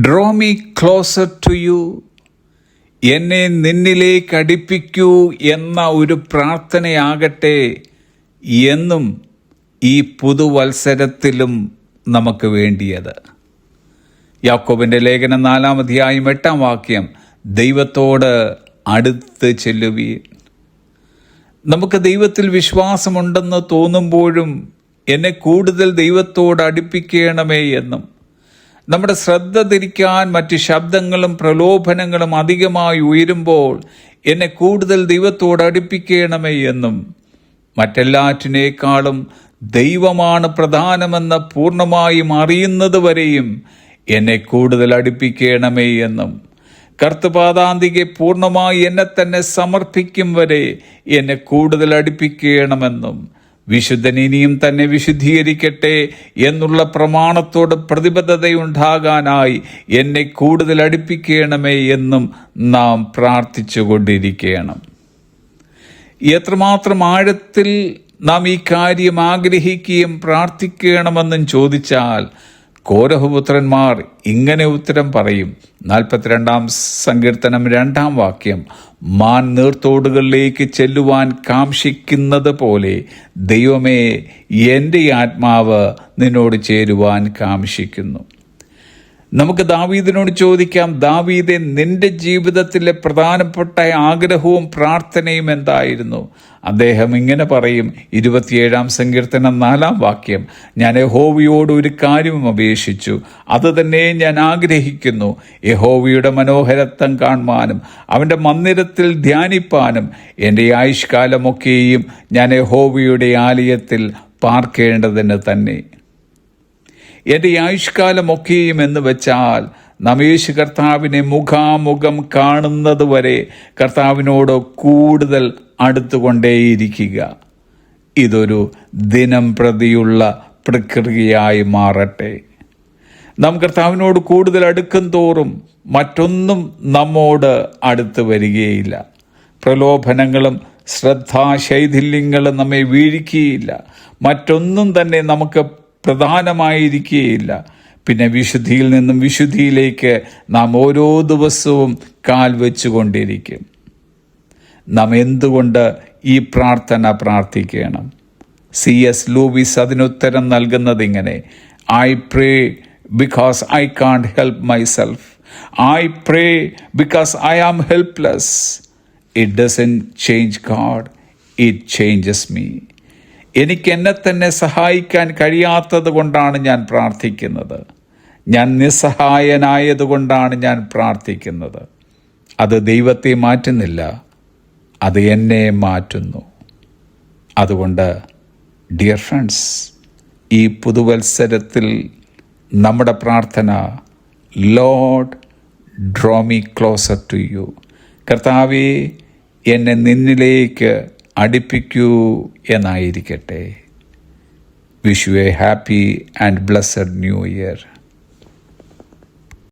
Draw me closer to you എന്നെ നിന്നിലേക്ക് അടുപ്പിക്കൂ എന്ന ഒരു പ്രാർത്ഥനയാകട്ടെ എന്നും ഈ പുതുവത്സരത്തിലും നമുക്ക് വേണ്ടിയത്. യാക്കോബിന്റെ ലേഖനം നാലാം അധ്യായം എട്ടാം വാക്യം ദൈവത്തോട് അടുത്ത് ചെല്ലുവീൻ. നമുക്ക് ദൈവത്തിൽ വിശ്വാസമുണ്ടെന്ന് തോന്നുമ്പോഴും എന്നെ കൂടുതൽ ദൈവത്തോട് അടുപ്പിക്കണമേ എന്നും നമ്മുടെ ശ്രദ്ധ തിരിക്കാൻ മറ്റ് ശബ്ദങ്ങളും പ്രലോഭനങ്ങളും അധികമായി ഉയരുമ്പോൾ എന്നെ കൂടുതൽ ദൈവത്തോട് അടുപ്പിക്കണമേ എന്നും മറ്റെല്ലാറ്റിനേക്കാളും ദൈവമാണ് പ്രധാനമെന്ന് പൂർണമായും അറിയുന്നത് വരെയും എന്നെ കൂടുതൽ അടുപ്പിക്കണമേ എന്നും കർത്തപാതാന്തികെ പൂർണമായി എന്നെ തന്നെ സമർപ്പിക്കും വരെ എന്നെ കൂടുതൽ അടുപ്പിക്കണമെന്നും വിശുദ്ധൻ ഇനിയും തന്നെ വിശുദ്ധീകരിക്കട്ടെ എന്നുള്ള പ്രമാണത്തോട് പ്രതിബദ്ധതയുണ്ടാകാനായി എന്നെ കൂടുതൽ അടുപ്പിക്കണമേ എന്നും നാം പ്രാർത്ഥിച്ചുകൊണ്ടിരിക്കണം. എത്രമാത്രം ആഴത്തിൽ നാം ഈ കാര്യം ആഗ്രഹിക്കുകയും പ്രാർത്ഥിക്കണമെന്നും ചോദിച്ചാൽ കോരഹപുത്രന്മാർ ഇങ്ങനെ ഉത്തരം പറയും. നാൽപ്പത്തിരണ്ടാം സങ്കീർത്തനം രണ്ടാം വാക്യം മാൻ നീർത്തോടുകളിലേക്ക് ചെല്ലുവാൻ കാംക്ഷിക്കുന്നത് പോലെ ദൈവമേ എന്റെ ആത്മാവ് നിന്നോട് ചേരുവാൻ കാംക്ഷിക്കുന്നു. നമുക്ക് ദാവീദിനോട് ചോദിക്കാം ദാവീദെ നിന്റെ ജീവിതത്തിലെ പ്രധാനപ്പെട്ട ആഗ്രഹവും പ്രാർത്ഥനയും എന്തായിരുന്നു? അദ്ദേഹം ഇങ്ങനെ പറയും ഇരുപത്തിയേഴാം സങ്കീർത്തനം നാലാം വാക്യം ഞാൻ യഹോവയോട് ഒരു കാര്യവും അപേക്ഷിച്ചു. അത് തന്നെ ഞാൻ ആഗ്രഹിക്കുന്നു. യഹോവയുടെ മനോഹരത്വം കാണുവാനും അവന്റെ മന്ദിരത്തിൽ ധ്യാനിപ്പാനും എന്റെ ആയുഷ്കാലമൊക്കെയും ഞാൻ യഹോവയുടെ ആലയത്തിൽ പാർക്കേണ്ടതിന് തന്നെ. എന്റെ ആയുഷ്കാലമൊക്കെയും എന്ന് വെച്ചാൽ നമേശ് കർത്താവിനെ മുഖാമുഖം കാണുന്നത് വരെ കർത്താവിനോട് കൂടുതൽ അടുത്തുകൊണ്ടേയിരിക്കുക. ഇതൊരു ദിനം പ്രതിയുള്ള പ്രക്രിയയായി മാറട്ടെ. നാം കർത്താവിനോട് കൂടുതൽ അടുക്കും തോറും മറ്റൊന്നും നമ്മോട് അടുത്ത് വരികയില്ല. പ്രലോഭനങ്ങളും ശ്രദ്ധാശൈഥില്യങ്ങളും നമ്മെ വീഴിക്കുകയില്ല. മറ്റൊന്നും തന്നെ നമുക്ക് പ്രധാനമായിരിക്കുകയില്ല പിന്നെ വിശുദ്ധിയിൽ നിന്നും വിശുദ്ധിയിലേക്ക് നാം ഓരോ ദിവസവും കാൽ വെച്ചുകൊണ്ടിരിക്കും. നാം എന്തുകൊണ്ട് ഈ പ്രാർത്ഥന പ്രാർത്ഥിക്കണം? സി എസ് ലൂവിസ് അതിനുത്തരം നൽകുന്നത് ഇങ്ങനെ I pray because I can't help myself I pray because I am helpless it doesn't change God it changes me എനിക്ക് എന്നെ തന്നെ സഹായിക്കാൻ കഴിയാത്തത് കൊണ്ടാണ് ഞാൻ പ്രാർത്ഥിക്കുന്നത്. ഞാൻ നിസ്സഹായനായതുകൊണ്ടാണ് ഞാൻ പ്രാർത്ഥിക്കുന്നത്. അത് ദൈവത്തെ മാറ്റുന്നില്ല അത് എന്നെ മാറ്റുന്നു. അതുകൊണ്ട് ഡിയർ ഫ്രണ്ട്സ് ഈ പുതുവത്സരത്തിൽ നമ്മുടെ പ്രാർത്ഥന Lord draw me closer to you. കർത്താവെ എന്നെ നിന്നിലേക്ക് അടുപ്പിക്കൂ എന്നായിരിക്കട്ടെ. Wish a happy and blessed new year.